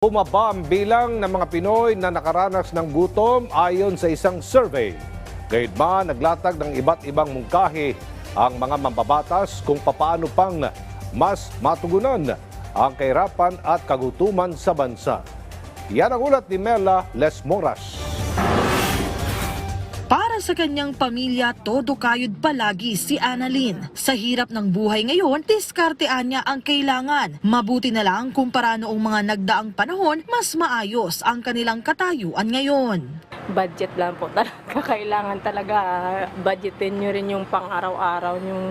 Bumaba ang bilang ng mga Pinoy na nakaranas ng gutom ayon sa isang survey. Gayunman, naglatag ng iba't ibang mungkahi ang mga mambabatas kung papaano pang mas matugunan ang kahirapan at kagutuman sa bansa. Yan ang ulat ni Mela Les Moras. Sa kanyang pamilya, todo kayod palagi si Annalyn. Sa hirap ng buhay ngayon, diskartean niya ang kailangan. Mabuti na lang kumpara noong mga nagdaang panahon, mas maayos ang kanilang katayuan ngayon. budget lang po talaga. Kailangan talaga budgetin nyo rin yung pang-araw-araw yung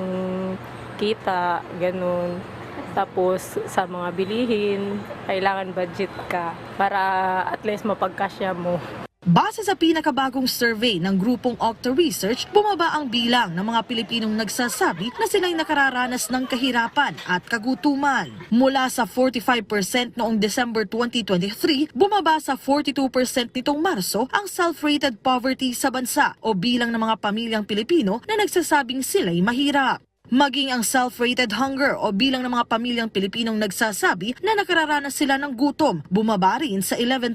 kita, ganun. Tapos sa mga bilihin, kailangan budget ka para at least mapagkasya mo. Base sa pinakabagong survey ng grupong Octa Research, bumaba ang bilang ng mga Pilipinong nagsasabi na sila'y nakararanas ng kahirapan at kagutuman. Mula sa 45% noong December 2023, bumaba sa 42% nitong Marso ang self-rated poverty sa bansa o bilang ng mga pamilyang Pilipino na nagsasabing sila'y mahirap. Maging ang self-rated hunger o bilang ng mga pamilyang Pilipinong nagsasabi na nakararanas sila ng gutom, bumaba rin sa 11%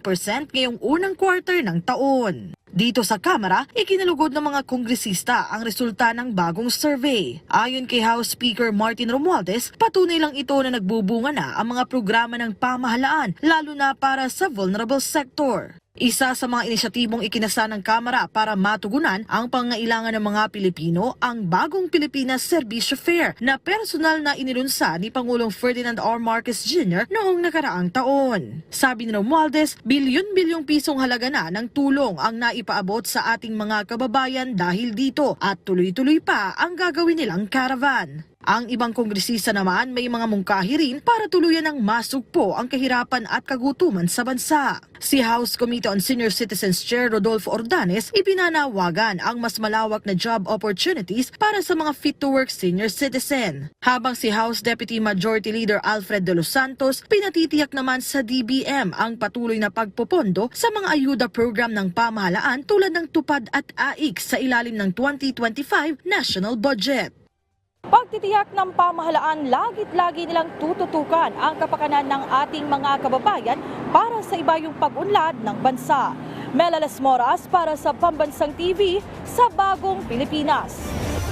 ngayong unang quarter ng taon. Dito sa Kamara, ikinalugod ng mga kongresista ang resulta ng bagong survey. Ayon kay House Speaker Martin Romualdez, patunay lang ito na nagbubunga na ang mga programa ng pamahalaan, lalo na para sa vulnerable sector. Isa sa mga inisyatibong ikinasa ng Kamara para matugunan ang pangailangan ng mga Pilipino ang bagong Pilipinas Servicio Fair na personal na inilunsa ni Pangulong Ferdinand R. Marcos Jr. noong nakaraang taon. Sabi ni Romualdez, bilyon-bilyong pisong halaga na ng tulong ang naipaabot sa ating mga kababayan dahil dito at tuloy-tuloy pa ang gagawin nilang caravan. Ang ibang kongresista naman may mga mungkahi rin para tuluyan ng masugpo ang kahirapan at kagutuman sa bansa. Si House Committee on Senior Citizens Chair Rodolfo Ordanes ipinanawagan ang mas malawak na job opportunities para sa mga fit-to-work senior citizen. Habang si House Deputy Majority Leader Alfred de los Santos pinatitiyak naman sa DBM ang patuloy na pagpopondo sa mga ayuda program ng pamahalaan tulad ng tupad at AIK sa ilalim ng 2025 national budget. Pagtitiyak ng pamahalaan, lagit-lagi nilang tututukan ang kapakanan ng ating mga kababayan para sa ibayong pag-unlad ng bansa. Melalas Moras para sa Pambansang TV sa Bagong Pilipinas.